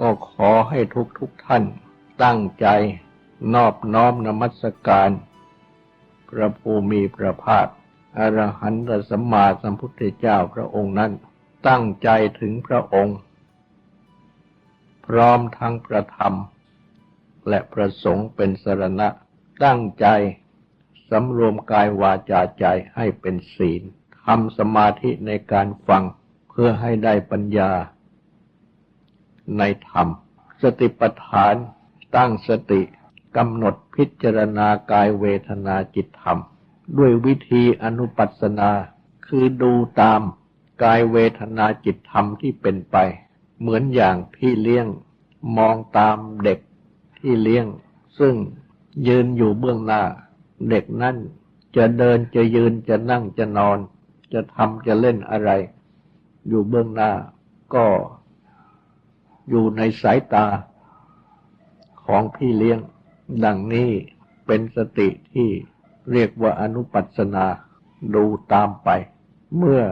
ก็ขอให้ทุกทุกๆท่าน ตั้งใจนอบน้อมนมัสการ พระภูมิพระภาคอรหันตสัมมาสัมพุทธเจ้าพระองค์นั้น ตั้งใจถึงพระองค์ พร้อมทั้งประธรรม และประสงค์เป็นสรณะ ตั้งใจสำรวมกายวาจาใจให้เป็นศีลทำสมาธิในการฟังเพื่อให้ได้ปัญญา ในธรรม สติปัฏฐานตั้งสติกำหนดพิจารณากายเวทนาจิตธรรม ด้วยวิธีอนุปัสสนา คือดูตามกายเวทนาจิตธรรมที่เป็นไป เหมือนอย่างพี่เลี้ยงมองตามเด็กที่เลี้ยง ซึ่งยืนอยู่เบื้องหน้า เด็กนั่นจะเดินจะยืนจะนั่งจะนอน จะทำจะเล่นอะไร อยู่เบื้องหน้า ก็ อยู่ในสายตาของพี่เลี้ยง ดังนี้เป็นสติที่เรียกว่าอนุปัสนาดูตามไป เมื่อ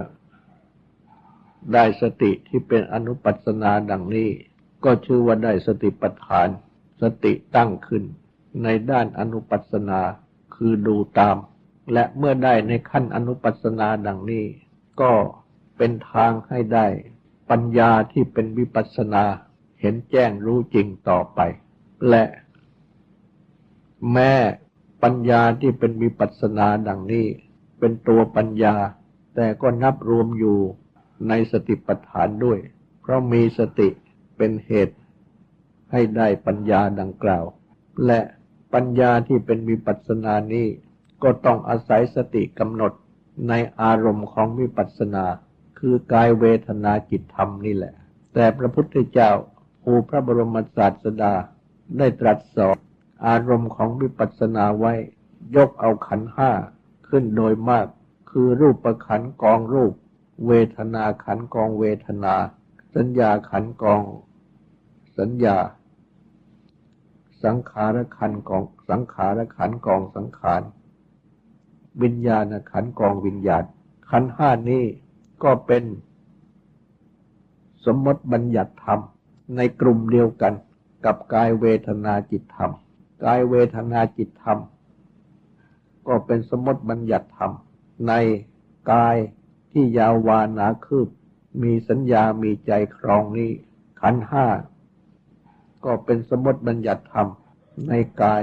ได้สติที่เป็นอนุปัสนาดังนี้ ก็ชื่อว่าได้สติปัฏฐาน สติตั้งขึ้น ในด้านอนุปัสนาคือดูตาม และเมื่อได้ในขั้นอนุปัสนาดังนี้ ก็เป็นทางให้ได้ ปัญญาที่เป็นวิปัสสนาเห็นแจ้งรู้จริงต่อไป และแม้ปัญญาที่เป็นวิปัสสนาดังนี้ เป็นตัวปัญญา แต่ก็นับรวมอยู่ในสติปัฏฐานด้วย เพราะมีสติเป็นเหตุให้ได้ปัญญาดังกล่าว และปัญญาที่เป็นวิปัสสนานี้ ก็ต้องอาศัยสติกำหนดในอารมณ์ของวิปัสสนา คือกายเวทนาจิตธรรมนี่แหละ แต่พระพุทธเจ้าผู้พระบรมศาสดาได้ตรัสสอนอารมณ์ของวิปัสสนาไว้ ยกเอาขันห้าขึ้นโดยมาก คือรูปประขันกองรูป เวทนาขันกองเวทนา สัญญาขันกอง สัญญา สังขารขันกองสังขารขันกองสังขารวิญญาณขันกองวิญญาณขันห้านี้ ก็เป็นสมมติบัญญัติธรรมในกลุ่มเดียวกันกับกายเวทนาจิตธรรม กายเวทนาจิตธรรม ก็เป็นสมมติบัญญัติธรรม ในกายที่ยาววานาคืบ มีสัญญามีใจครองนี้ ขันห้า ก็เป็นสมมติบัญญัติธรรม ในกาย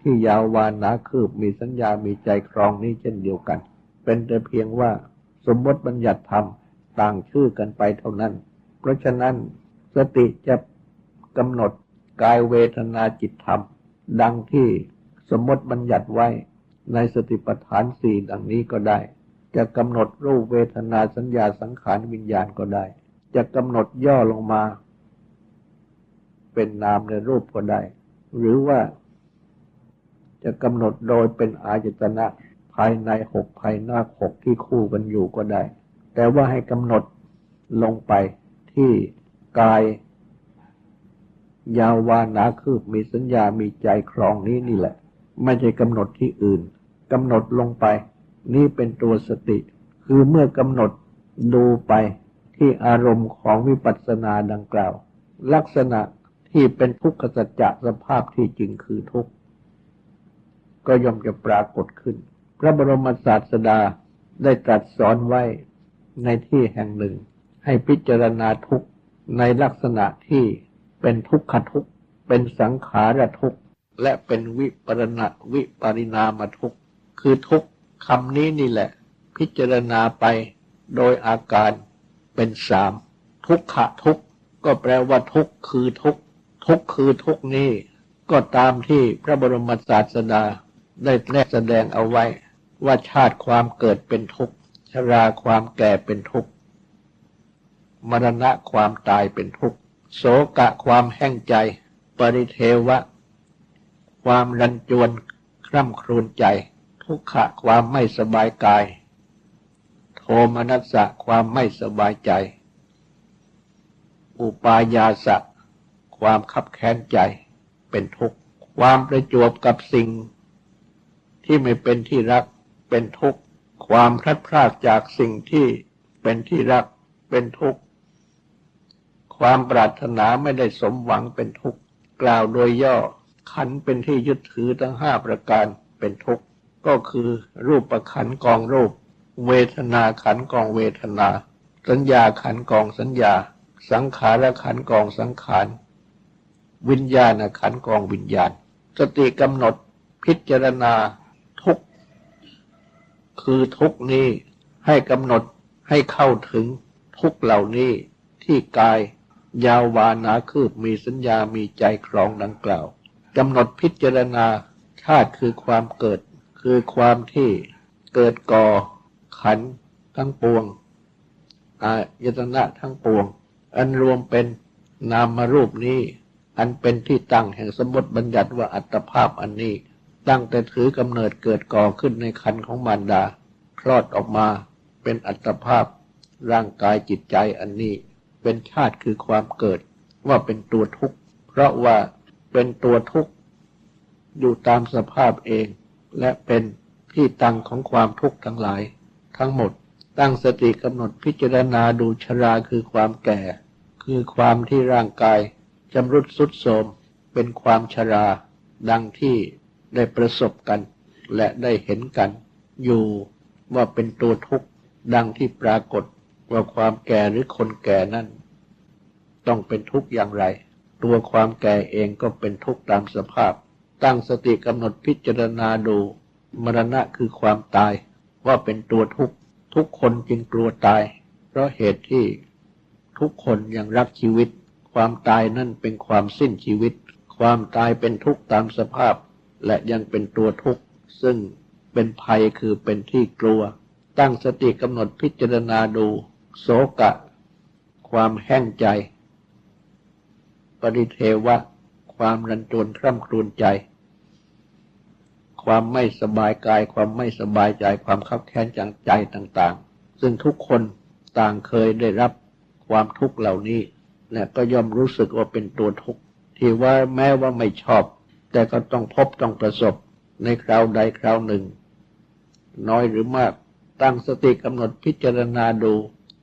ที่ยาววานาคืบ มีสัญญามีใจครองนี้เช่นเดียวกัน เป็นแต่เพียงว่า สมมติบัญญัติธรรมต่างชื่อกันไปเท่านั้น เพราะฉะนั้นสติจะกำหนดกายเวทนาจิตธรรม ดังที่สมมติบัญญัติไว้ในสติปัฏฐานสี่ดังนี้ก็ได้ จะกำหนดรูปเวทนาสัญญาสังขารวิญญาณก็ได้ จะกำหนดย่อลงมา เป็นนามในรูปก็ได้ หรือว่าจะกำหนดโดยเป็นอายตนะ ภายในหกภายนอกหกที่คู่กันอยู่ก็ได้ แต่ว่าให้กำหนดลงไปที่กาย ยาววานาคืบมีสัญญามีใจครองนี้นี่แหละ ไม่ใช่กำหนดที่อื่นกำหนดลงไป นี่เป็นตัวสติ คือเมื่อกำหนดดูไปที่อารมณ์ของวิปัสสนาดังกล่าว ลักษณะที่เป็นทุกขสัจจะสภาพที่จริงคือทุกข์ก็ย่อมจะปรากฏขึ้น พระบรมศาสดาได้ตรัสสอนไว้ในที่แห่งหนึ่ง ให้พิจารณาทุกข์ในลักษณะที่เป็นทุกขทุกข์เป็นสังขารทุกข์และเป็นวิปรณะวิปริณามทุกข์คือทุกข์คำนี้นี่แหละ พิจารณาไปโดยอาการเป็นสามทุกขะทุกข์ก็แปลว่าทุกข์คือทุกข์ทุกข์คือทุกข์นี้ ก็ตามที่พระบรมศาสดาได้แนบแสดงเอาไว้ ว่าชาติความเกิดเป็นทุกข์ชราความแก่เป็นทุกข์มรณะความตายเป็นทุกข์โสกะความแห้งใจ ปริเทวะ ความรันจวนคร่ำครวญใจ ทุกขะความไม่สบายกาย โทมนัสสะความไม่สบายใจ อุปายาสะความขับแค้นใจเป็นทุกข์ ความประจวบกับสิ่งที่ไม่เป็นที่รัก เป็นทุกข์ ความพลัดพรากจากสิ่งที่เป็นที่รักเป็นทุกข์ ความปรารถนาไม่ได้สมหวังเป็นทุกข์ กล่าวโดยย่อ ขันเป็นที่ยึดถือทั้งห้าประการเป็นทุกข์ ก็คือรูปประขันกองรูป เวทนาขันกองเวทนา สัญญาขันกองสัญญา สังขารขันกองสังขาร วิญญาณขันกองวิญญาณ สติกำหนดพิจารณา คือทุกนี้ให้กำหนดให้เข้าถึงทุกเหล่านี้ที่กาย ยาววานาคืบมีสัญญามีใจครองดังกล่าวกำหนดพิจารณาชาติคือความเกิด คือความที่เกิดก่อ ขันทั้งปวงอายตนะทั้งปวง อันรวมเป็นนามรูปนี้ อันเป็นที่ตั้งแห่งสมบติบัญญัติว่าอัตภาพอันนี้ ตั้งแต่ถือกำเนิดเกิดก่อขึ้นในคันของมารดา คลอดออกมาเป็นอัตภาพ ร่างกายจิตใจอันนี้ เป็นชาติคือความเกิด ว่าเป็นตัวทุกข์ เพราะว่าเป็นตัวทุกข์อยู่ตามสภาพเอง และเป็นที่ตั้งของความทุกข์ทั้งหลาย ทั้งหมด ตั้งสติกำหนดพิจารณาดูชราคือความแก่ คือความที่ร่างกายจำรุดสุดโทมเป็นความชรา ดังที่ ได้ประสบกัน และได้เห็นกัน อยู่ว่าเป็นตัวทุกข์ดังที่ปรากฏว่าความแก่หรือคนแก่นั้นต้องเป็นทุกข์อย่างไร ตัวความแก่เองก็เป็นทุกข์ตามสภาพ ตั้งสติกำหนดพิจารณาดู มรณะคือความตาย ว่าเป็นตัวทุกข์ทุกคนจึงกลัวตาย เพราะเหตุที่ทุกคนยังรักชีวิต ความตายนั่นเป็นความสิ้นชีวิต ความตายเป็นทุกข์ตามสภาพ และยังเป็นตัวทุกข์ ซึ่งเป็นภัยคือเป็นที่กลัว ตั้งสติกำหนดพิจารณาดูโสกะ ความแห้งใจ ปริเทวะ ความรันจวนคร่ำครวญใจ ความไม่สบายกาย ความไม่สบายใจ ความขับแค้นจังใจต่าง ๆ ซึ่งทุกคนต่างเคยได้รับความทุกข์เหล่านี้ และก็ย่อมรู้สึกว่าเป็นตัวทุกข์ที่ว่าแม้ว่าไม่ชอบ แต่ก็ต้องพบต้องประสบในคราวใดคราวหนึ่ง น้อยหรือมาก ตั้งสติกำหนดพิจารณาดู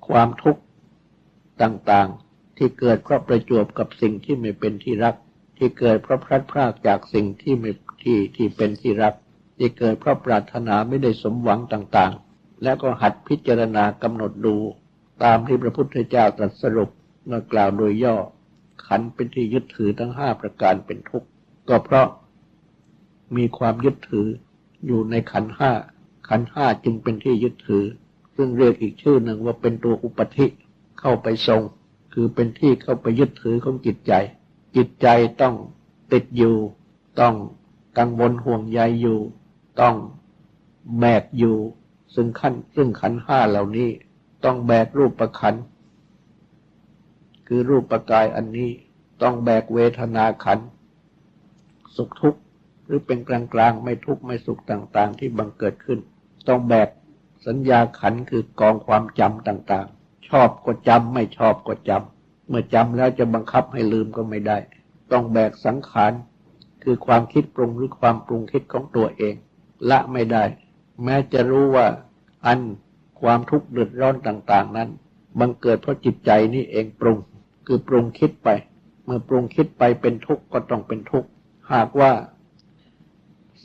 ความทุกข์ต่างๆ ที่เกิดเพราะประจวบกับสิ่งที่ไม่เป็นที่รัก ที่เกิดเพราะพลัดพรากจากสิ่งที่ไม่ที่ที่เป็นที่รัก ที่เกิดเพราะปรารถนาไม่ได้สมหวังต่างๆ และก็หัดพิจารณากำหนดดู ตามที่พระพุทธเจ้าตรัสสรุปเมื่อกล่าวโดยย่อ ขันเป็นที่ยึดถือทั้งห้าประการเป็นทุกข์ ก็เพราะมีความยึดถืออยู่ในขันห้า ขันห้าจึงเป็นที่ยึดถือ ซึ่งเรียกอีกชื่อหนึ่งว่าเป็นตัวอุปธิเข้าไปทรง คือเป็นที่เข้าไปยึดถือของจิตใจ จิตใจต้องติดอยู่ ต้องกังวลห่วงใยอยู่ ต้องแบกอยู่ ซึ่งขั้นซึ่งขันห้าเหล่านี้ ต้องแบกรูปประขัน คือรูปปกายอันนี้ ต้องแบกเวทนาขัน สุขทุกข์หรือเป็นกลางกลางไม่ทุกข์ไม่สุขต่างๆ ที่บังเกิดขึ้น ต้องแบกสัญญาขันคือกองความจำต่างๆ ชอบก็จำไม่ชอบก็จำเมื่อจำแล้วจะบังคับให้ลืมก็ไม่ได้ ต้องแบกสังขารคือความคิดปรุงหรือความปรุงคิดของตัวเอง ละไม่ได้ แม้จะรู้ว่าอันความทุกข์เดือดร้อนต่างๆ นั้นบังเกิดเพราะจิตใจนี่เองปรุง คือปรุงคิดไป เมื่อปรุงคิดไปเป็นทุกข์ก็ต้องเป็นทุกข์ หากว่า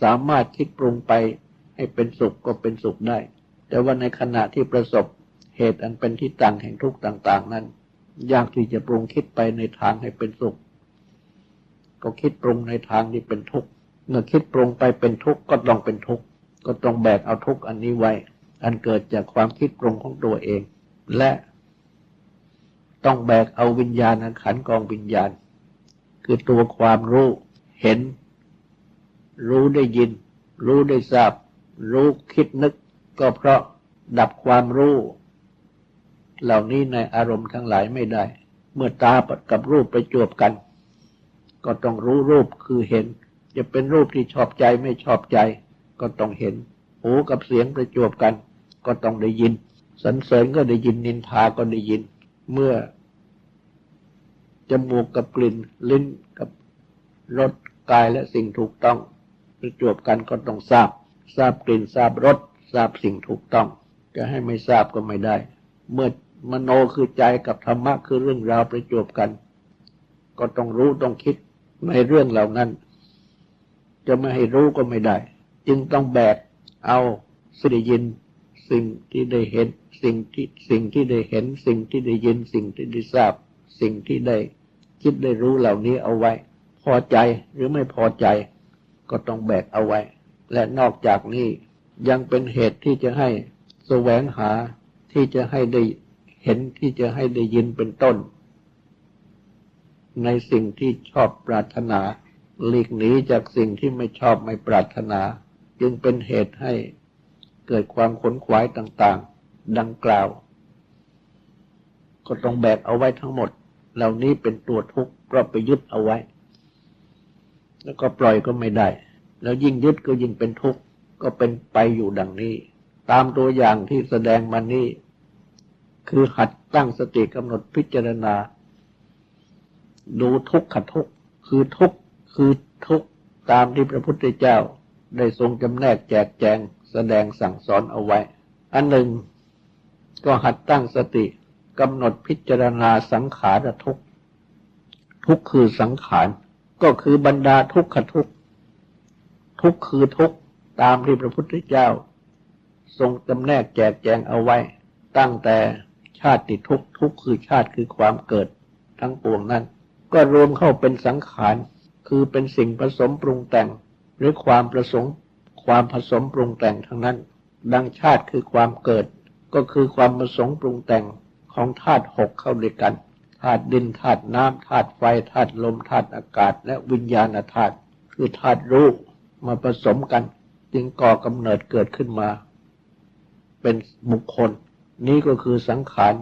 สามารถคิดปรุงไปให้เป็นสุขก็เป็นสุขได้ แต่ว่าในขณะที่ประสบเหตุอันเป็นที่ตั้งแห่งทุกข์ต่าง ๆ นั้น ยากที่จะปรุงคิดไปในทางให้เป็นสุข ก็คิดปรุงในทางที่เป็นทุกข์เมื่อคิดปรุงไปเป็นทุกข์ก็ต้องเป็นทุกข์ก็ต้องแบกเอาทุกข์อันนี้ไว้ อันเกิดจากความคิดปรุงของตัวเอง และต้องแบกเอาวิญญาณขันกองวิญญาณ คือตัวความรู้ เห็น รู้ได้ยิน รู้ได้ทราบ รู้คิดนึก ก็เพราะดับความรู้ เหล่านี้ในอารมณ์ทั้งหลายไม่ได้ เมื่อตาปกับรูปไปจวบกัน ก็ต้องรู้รูปคือเห็น จะเป็นรูปที่ชอบใจไม่ชอบใจ ก็ต้องเห็น หูกับเสียงประจวบกัน ก็ต้องได้ยินสรรเสริญก็ได้ยินนินทาก็ได้ยิน เมื่อจมูกกับกลิ่น ลิ้นกับรส กายและสิ่งถูกต้องประจวบกันก็ต้องทราบ ทราบกลิ่นทราบรสทราบสิ่งถูกต้อง จะให้ไม่ทราบก็ไม่ได้ เมื่อมโนคือใจกับธรรมะคือเรื่องราวประจวบกัน ก็ต้องรู้ต้องคิดในเรื่องเหล่านั้น จะไม่ให้รู้ก็ไม่ได้ จึงต้องแบกเอาสิ่งได้ยิน สิ่งที่ได้เห็น สิ่งที่สิ่งที่ได้เห็น สิ่งที่ได้ยิน สิ่งที่ได้ทราบ สิ่งที่ได้คิดได้รู้เหล่านี้เอาไว้ พอใจหรือไม่พอใจ ก็ต้องแบกเอาไว้ และนอกจากนี้ยังเป็นเหตุที่จะให้แสวงหาที่จะให้ได้เห็นที่จะให้ได้ยินเป็นต้น ในสิ่งที่ชอบปรารถนา หลีกหนีจากสิ่งที่ไม่ชอบไม่ปรารถนา จึงเป็นเหตุให้เกิดความขนขวายต่าง ๆ ดังกล่าว ก็ต้องแบกเอาไว้ทั้งหมด เหล่านี้เป็นตัวทุกข์เพราะไปยึดเอาไว้ แล้วก็ปล่อยก็ไม่ได้ แล้วยิ่งยึดก็ยิ่งเป็นทุกข์ก็เป็นไปอยู่ดังนี้ ตามตัวอย่างที่แสดงมานี้คือหัดตั้งสติกำหนดพิจารณา ดูทุกขทุกข์คือทุกข์คือทุกข์ตามที่พระพุทธเจ้าได้ทรงจำแนกแจกแจงแสดงสั่งสอนเอาไว้ อันหนึ่งก็หัดตั้งสติกำหนดพิจารณาสังขารทุกข์ทุกข์คือสังขาร ก็คือบรรดาทุกขทุกทุกคือทุกตามที่พระพุทธเจ้า ทรงจำแนกแจกแจงเอาไว้ ตั้งแต่ชาติทุกทุกคือชาติคือความเกิดทั้งปวงนั้น ก็รวมเข้าเป็นสังขาร คือเป็นสิ่งผสมปรุงแต่ง หรือความประสงค์ความผสมปรุงแต่งทั้งนั้น ดังชาติคือความเกิด ก็คือความผสมปรุงแต่งของธาตุหกเข้าด้วยกัน ธาตุดินธาตุน้ำธาตุไฟธาตุลมธาตุอากาศ และวิญญาณธาตุคือธาตุรู้มาผสมกัน จึงก่อกำเนิดเกิดขึ้นมา เป็นบุคคล นี้ก็คือสังขาร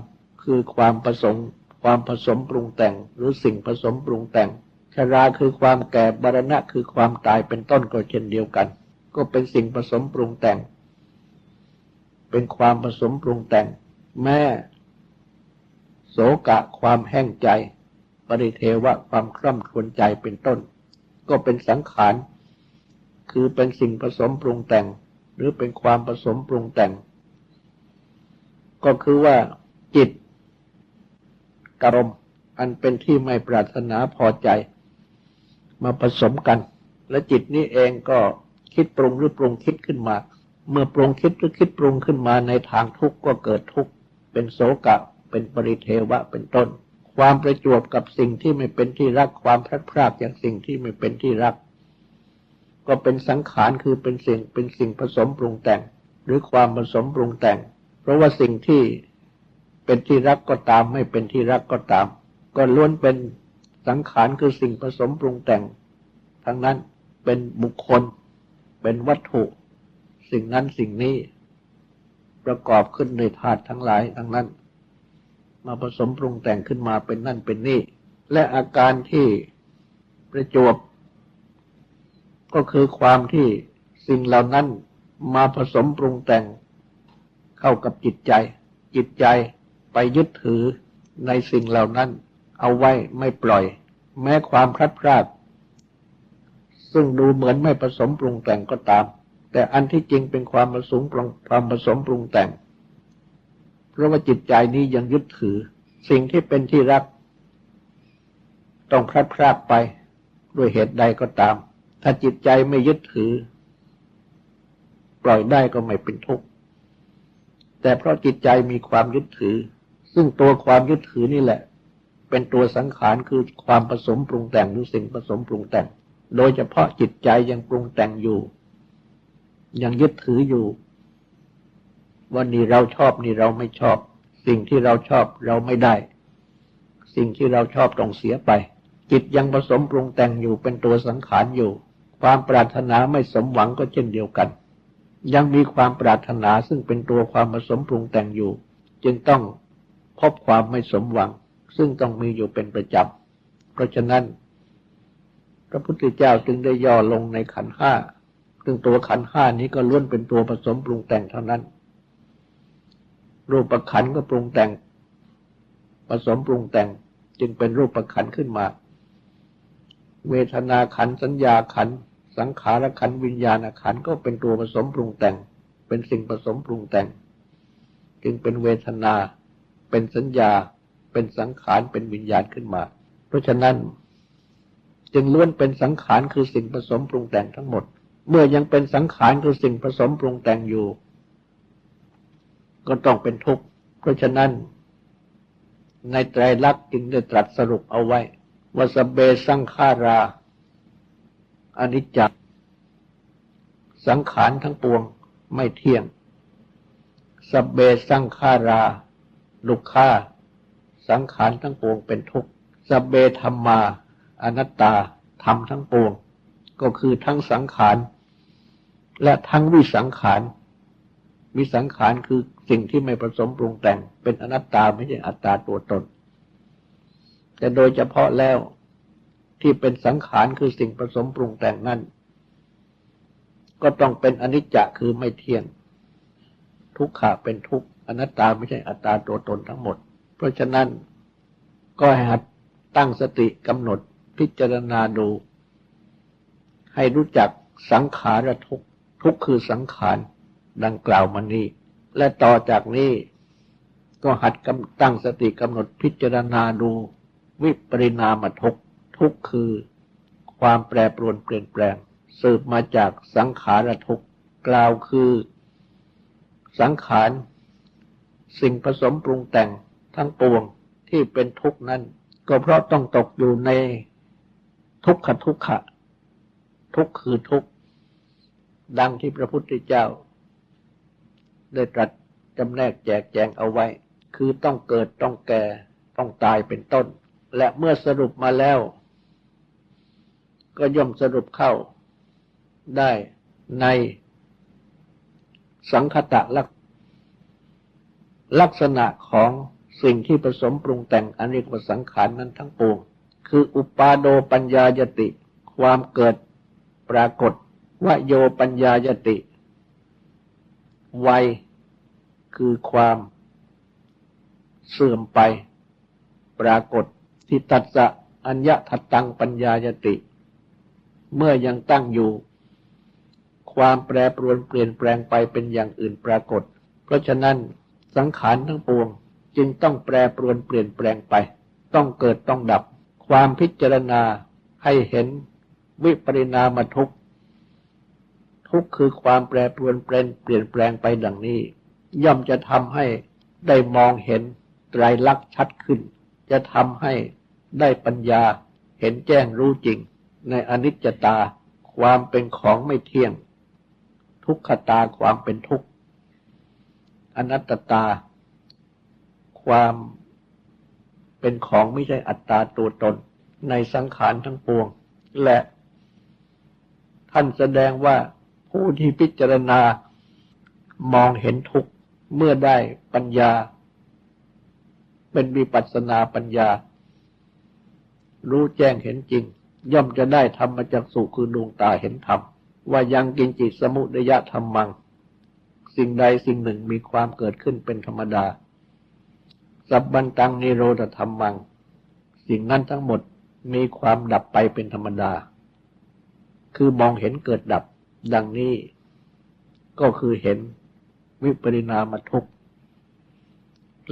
คือความผสมความผสมปรุงแต่ง หรือสิ่งผสมปรุงแต่งชราคือความแก่บรณะคือความตายเป็นต้นก็เช่นเดียวกัน ก็เป็นสิ่งผสมปรุงแต่ง เป็นความผสมปรุงแต่ง แม่ โสกะความแห้งใจ ปริเทวะความคร่ำครวญใจเป็นต้น ก็เป็นสังขาร คือเป็นสิ่งผสมปรุงแต่ง หรือเป็นความผสมปรุงแต่ง ก็คือว่าจิตกรมอันเป็นที่ไม่ปรารถนาพอใจ มาผสมกัน และจิตนี้เองก็คิดปรุงหรือปรุงคิดขึ้นมา เมื่อปรุงคิดหรือคิดปรุงขึ้นมาในทางทุกข์ก็เกิดทุกข์เป็นโสกะ เป็นปริเทวะเป็นต้น ความประจวบกับสิ่งที่ไม่เป็นที่รักความพลัดพรากจากสิ่งที่ไม่เป็นที่รัก ก็เป็นสังขารคือเป็นสิ่งเป็นสิ่งผสมปรุงแต่ง หรือความผสมปรุงแต่ง เพราะว่าสิ่งที่เป็นที่รักก็ตาม ไม่เป็นที่รักก็ตาม ก็ล้วนเป็นสังขารคือสิ่งผสมปรุงแต่ง ทั้งนั้นเป็นบุคคล เป็นวัตถุ สิ่งนั้นสิ่งนี้ประกอบขึ้นในธาตุทั้งหลายทั้งนั้น มาผสมปรุงแต่งขึ้นมาเป็นนั่นเป็นนี่ และอาการที่ประจวบ ก็คือความที่สิ่งเหล่านั้นมาผสมปรุงแต่งเข้ากับจิตใจ จิตใจไปยึดถือในสิ่งเหล่านั้น เอาไว้ไม่ปล่อย แม้ความพลัดพรากซึ่งดูเหมือนไม่ผสมปรุงแต่งก็ตาม แต่อันที่จริงเป็นความผสมปรุงความผสมปรุงแต่ง เพราะว่าจิตใจนี้ยังยึดถือ สิ่งที่เป็นที่รัก ต้องพลัดพรากไปด้วยเหตุใดก็ตาม ถ้าจิตใจไม่ยึดถือ ปล่อยได้ก็ไม่เป็นทุกข์แต่เพราะจิตใจมีความยึดถือ ซึ่งตัวความยึดถือนี่แหละ เป็นตัวสังขารคือความผสมปรุงแต่งหรือสิ่งผสมปรุงแต่ง โดยเฉพาะจิตใจยังปรุงแต่งอยู่ ยังยึดถืออยู่ ว่านี่เราชอบนี่เราไม่ชอบ สิ่งที่เราชอบเราไม่ได้ สิ่งที่เราชอบต้องเสียไป จิตยังผสมปรุงแต่งอยู่เป็นตัวสังขารอยู่ ความปรารถนาไม่สมหวังก็เช่นเดียวกัน ยังมีความปรารถนาซึ่งเป็นตัวความผสมปรุงแต่งอยู่ จึงต้องพบความไม่สมหวัง ซึ่งต้องมีอยู่เป็นประจำเพราะฉะนั้น พระพุทธเจ้าจึงได้ย่อลงในขันห้าซึ่งตัวขันห้านี้ก็ล้วนเป็นตัวผสมปรุงแต่งเท่านั้น รูปประขันก็ปรุงแต่ง ผสมปรุงแต่งจึงเป็นรูปประขันขึ้นมา เวทนาขันสัญญาขัน สังขารขันวิญญาณขันก็เป็นตัวผสมปรุงแต่ง เป็นสิ่งผสมปรุงแต่ง จึงเป็นเวทนา เป็นสัญญา เป็นสังขารเป็นวิญญาณขึ้นมา เพราะฉะนั้น จึงล้วนเป็นสังขารคือสิ่งผสมปรุงแต่งทั้งหมด เมื่อยังเป็นสังขารคือสิ่งผสมปรุงแต่งอยู่ ก็ต้องเป็นทุกข์ เพราะฉะนั้น ในไตรลักษณ์จึงได้ตรัสสรุปเอาไว้ว่าสเบสังขาราอนิจจกสังขารทั้งปวงไม่เที่ยงสเบสังขาราลุกขาสังขารทั้งปวงเป็นทุกข์สเบธรรมาอนัตตาธรรมทั้งปวง ก็คือทั้งสังขาร และทั้งวิสังขาร วิสังขารคือสิ่งที่ไม่ผสมปรุงแต่ง เป็นอนัตตาไม่ใช่อัตตาตัวตน แต่โดยเฉพาะแล้วที่เป็นสังขารคือสิ่งผสมปรุงแต่งนั้น ก็ต้องเป็นอนิจจะคือไม่เที่ยง ทุกขะเป็นทุกขอนัตตาไม่ใช่อัตตาตัวตนทั้งหมด เพราะฉะนั้นก็ให้หัดตั้งสติกำหนดพิจารณาดู ให้รู้จักสังขารทุกข์ทุกคือสังขาร ดังกล่าวมานี้ และต่อจากนี้ก็หัดกำตั้งสติกำหนดพิจารณาดูวิปริณามทุกทุกคือ ความแปรปรวนเปลี่ยนแปลง สืบมาจากสังขารทุกกล่าวคือ สังขารสิ่งผสมปรุงแต่งทั้งปวงที่เป็นทุกข์นั้น ก็เพราะต้องตกอยู่ในทุกขทุกขะ ทุกข์คือทุกข์ดังที่พระพุทธเจ้า ได้ตรัสจำแนกแจกแจงเอาไว้ คือต้องเกิดต้องแก่ต้องตายเป็นต้น และเมื่อสรุปมาแล้ว ก็ย่อมสรุปเข้าได้ในสังคตะลักลักษณะของสิ่งที่ผสมปรุงแต่งอเนกวสังขารนั้นทั้งปวง คืออุปาโดปัญญายติ ความเกิดปรากฏวโยปัญญายติ วัยคือความเสื่อมไป ปรากฏทิตัสะอัญญทัตตังปัญญายติ เมื่อยังตั้งอยู่ ความแปรปรวนเปลี่ยนแปลงไปเป็นอย่างอื่นปรากฏ เพราะฉะนั้นสังขารทั้งปวงจึงต้องแปรปรวนเปลี่ยนแปลงไป ต้องเกิดต้องดับ ความพิจารณาให้เห็นวิปริณามทุกข์ ทุกข์คือความแปรปรวนเปลี่ยนเปลี่ยนแปลงไปดังนี้ ย่อมจะทำให้ได้มองเห็นไตรลักษณ์ชัดขึ้น จะทำให้ได้ปัญญาเห็นแจ้งรู้จริง ในอนิจจตาความเป็นของไม่เที่ยง ทุกขตาความเป็นทุกข์อนัตตาความเป็นของไม่ใช่อัตตาตัวตน ในสังขารทั้งปวง และท่านแสดงว่า ผู้ที่พิจารณามองเห็นทุกข์เมื่อได้ปัญญา เป็นวิปัสนาปัญญา รู้แจ้งเห็นจริง ย่อมจะได้ธรรมจักสุคือดวงตาเห็นธรรม ว่ายังกินจิตสมุทยธรรมัง สิ่งใดสิ่งหนึ่งมีความเกิดขึ้นเป็นธรรมดา สับบันตังนิโรธธรรมัง สิ่งนั้นทั้งหมดมีความดับไปเป็นธรรมดา คือมองเห็นเกิดดับ ดังนี้ก็คือเห็นวิปริณามทุกข์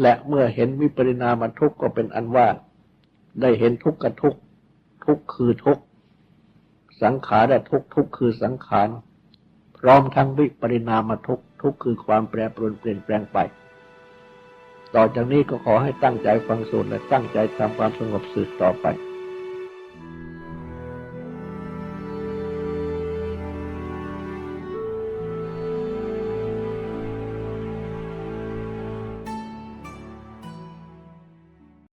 และเมื่อเห็นวิปริณามทุกข์ก็เป็นอันว่า ได้เห็นทุกข์กับทุกข์ทุกข์คือทุกข์ สังขารและทุกข์ทุกข์คือสังขาร พร้อมทั้งวิปริณามทุกข์ทุกข์คือความแปรปรวนเปลี่ยนแปลงไป ต่อจากนี้ก็ขอให้ตั้งใจฟังสูตรและตั้งใจทำความสงบสืบต่อไป